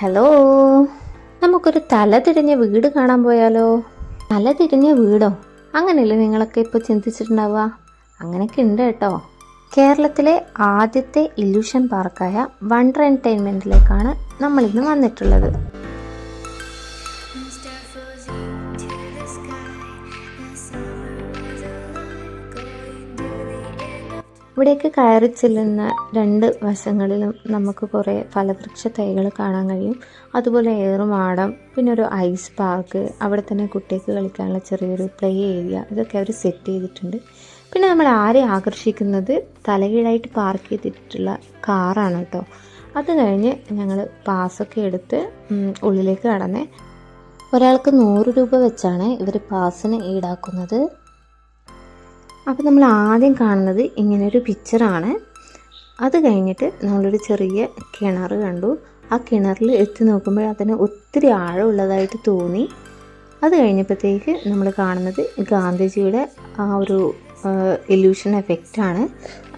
Hello. നമുക്കൊരു തല തിരിഞ്ഞ വീട് കാണാൻ പോയാലോ? തല തിരിഞ്ഞ വീടോ? അങ്ങനെയല്ലേ നിങ്ങളൊക്കെ ഇപ്പോൾ ചിന്തിച്ചിട്ടുണ്ടാവുക? അങ്ങനെയൊക്കെ ഉണ്ട് കേട്ടോ. കേരളത്തിലെ ആദ്യത്തെ ഇല്യൂഷൻ പാർക്കായ വണ്ടർ എന്റർടൈൻമെന്റിലേക്കാണ് നമ്മളിന്ന് വന്നിട്ടുള്ളത്. ഇവിടേക്ക് കയറി ചെല്ലുന്ന രണ്ട് വശങ്ങളിലും നമുക്ക് കുറേ ഫലവൃക്ഷ തൈകൾ കാണാൻ കഴിയും. അതുപോലെ ഏറുമാടം പിന്നെ ഒരു ഐസ് പാർക്ക് അവിടെ തന്നെ കുട്ടികൾക്ക് കളിക്കാനുള്ള ചെറിയൊരു പ്ലേ ഏരിയ ഇതൊക്കെ അവർ സെറ്റ് ചെയ്തിട്ടുണ്ട്. പിന്നെ നമ്മൾ ആരെ ആകർഷിക്കുന്നത്? തലകീഴായിട്ട് പാർക്ക് ചെയ്തിട്ടുള്ള കാറാണ് കേട്ടോ. അത് കഴിഞ്ഞ് ഞങ്ങൾ പാസ്സൊക്കെ എടുത്ത് ഉള്ളിലേക്ക് കടന്നേ. ഒരാൾക്ക് നൂറ് രൂപ വെച്ചാണ് ഇവർ പാസ്സിന് ഈടാക്കുന്നത്. അപ്പോൾ നമ്മൾ ആദ്യം കാണുന്നത് ഇങ്ങനൊരു പിക്ചറാണ് അത് കഴിഞ്ഞിട്ട് നമ്മളൊരു ചെറിയ കിണർ കണ്ടു. ആ കിണറിൽ എത്തി നോക്കുമ്പോൾ അതിന് ഒത്തിരി ആഴമുള്ളതായിട്ട് തോന്നി. അത് കഴിഞ്ഞപ്പോഴത്തേക്ക് നമ്മൾ കാണുന്നത് ഗാന്ധിജിയുടെ ആ ഒരു ഇല്യൂഷൻ എഫക്റ്റാണ്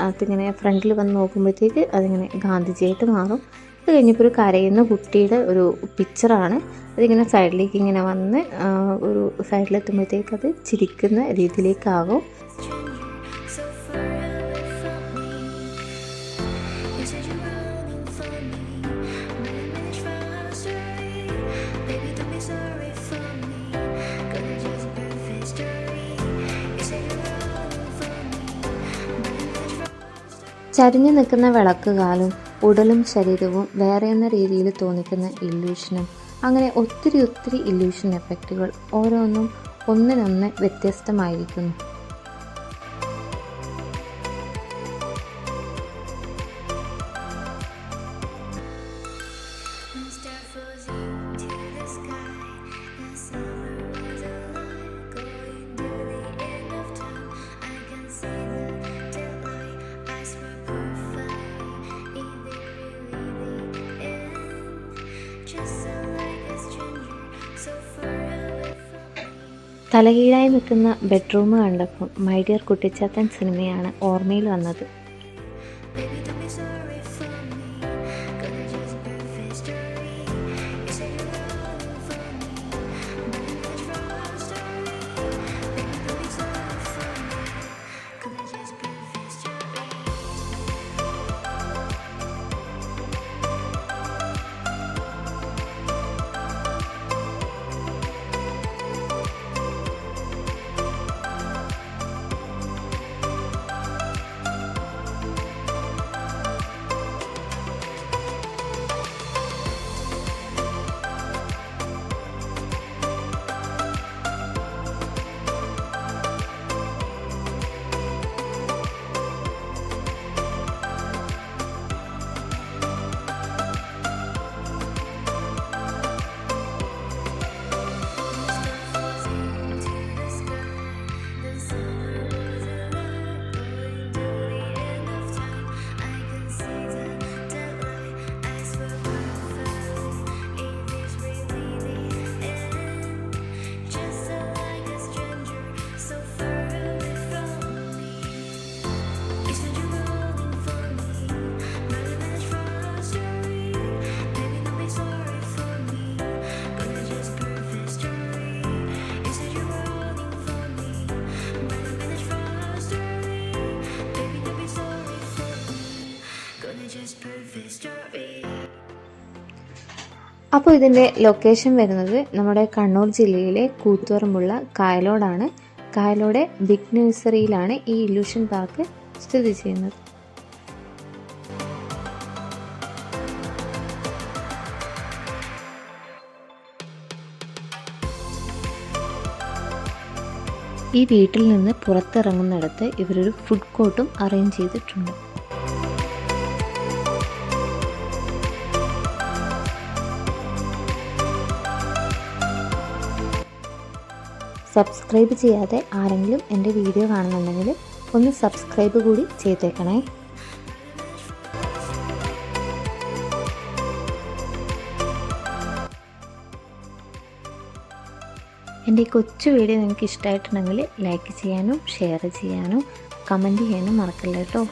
അതിങ്ങനെ ഫ്രണ്ടിൽ വന്ന് നോക്കുമ്പോഴത്തേക്ക് അതിങ്ങനെ ഗാന്ധിജിയായിട്ട് മാറും. കഴിഞ്ഞപ്പോൾ ഒരു കരയുന്ന കുട്ടിയുടെ ഒരു പിക്ചറാണ് അതിങ്ങനെ സൈഡിലേക്ക് ഇങ്ങനെ വന്ന് ഒരു സൈഡിലെത്തുമ്പോഴത്തേക്ക് അത് ചിരിക്കുന്ന രീതിയിലേക്കാകും ചരിഞ്ഞു നിൽക്കുന്ന വിളക്ക് കാലം ഉടലും ശരീരവും വേറെ എന്ന രീതിയിൽ തോന്നിക്കുന്ന ഇല്യൂഷനും അങ്ങനെ ഒത്തിരി ഒത്തിരി ഇല്യൂഷൻ എഫക്റ്റുകൾ ഓരോന്നും ഒന്നിനൊന്ന് വ്യത്യസ്തമായിരിക്കുന്നു. Summer തലകീഴായി നിൽക്കുന്ന ബെഡ്റൂം കണ്ടപ്പോൾ മൈ ഡിയർ കുട്ടിച്ചാത്തൻ സിനിമയാണ് ഓർമ്മയിൽ വന്നത്. അപ്പോൾ ഇതിന്റെ ലൊക്കേഷൻ വരുന്നത് നമ്മുടെ കണ്ണൂർ ജില്ലയിലെ കൂത്തുപറമ്പുള്ള കായലോടാണ്. കായലോടെ ബിഗ് നഴ്സറിയിലാണ് ഈ ഇല്യൂഷൻ പാർക്ക് സ്ഥിതി ചെയ്യുന്നത്. ഈ വീട്ടിൽ നിന്ന് പുറത്തിറങ്ങുന്നിടത്ത് ഇവരൊരു ഫുഡ് കോർട്ടും അറേഞ്ച് ചെയ്തിട്ടുണ്ട്. സബ്സ്ക്രൈബ് ചെയ്യാതെ ആരെങ്കിലും എന്റെ വീഡിയോ കാണുന്നുണ്ടെങ്കിൽ ഒന്ന് സബ്സ്ക്രൈബ് കൂടി ചെയ്തേക്കണേ. എന്റെ ഈ കൊച്ചു വീഡിയോ നിങ്ങൾക്ക് ഇഷ്ടമായിട്ടുണ്ടെങ്കിൽ ലൈക്ക് ചെയ്യാനും ഷെയർ ചെയ്യാനും കമന്റ് ചെയ്യാനും മറക്കില്ല കേട്ടോ